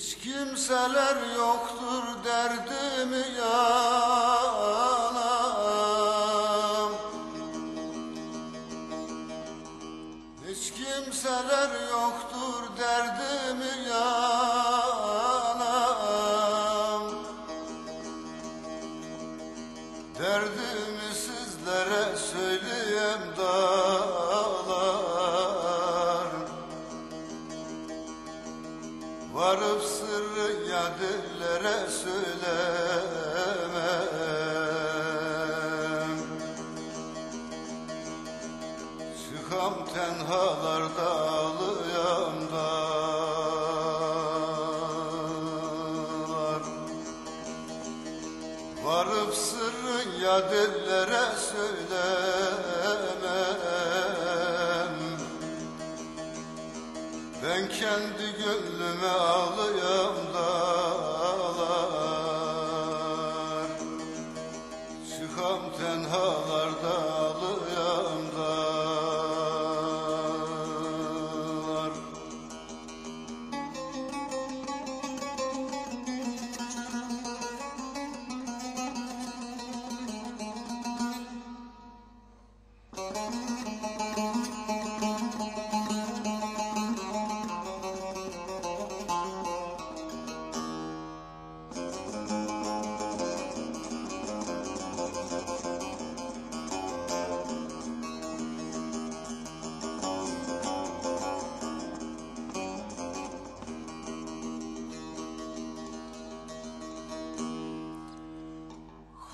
Hiç kimseler yoktur derdimi yanam Hiç kimseler yoktur derdimi yanam ya dillere söylemem. Çıkam tenhalarda ağlayan dağlar Varıp sırrı ya dillere söylemem. Ben kendi gönlüme ağlayan dağlar Çıkam tenhalarda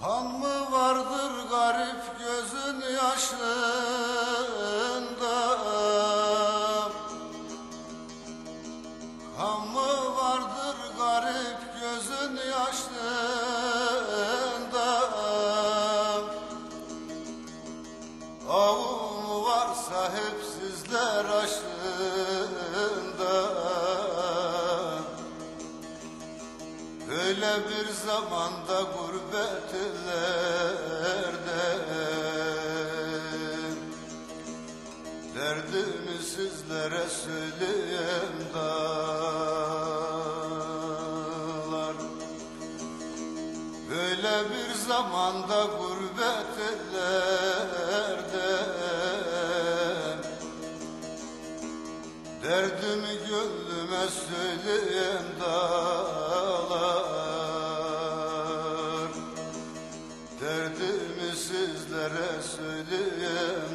Han mı vardır garip gözün yaşında Han mı vardır garip gözün yaşında Avum varsa hep sizler aşkında bir zamanda gurbet ellerde. Derdimi sizlere söyleyeyim dağlar. Böyle bir zamanda gurbet Derdimi gönlüme söyleyeyim dağlar. Derdimi sizlere söyleyeyim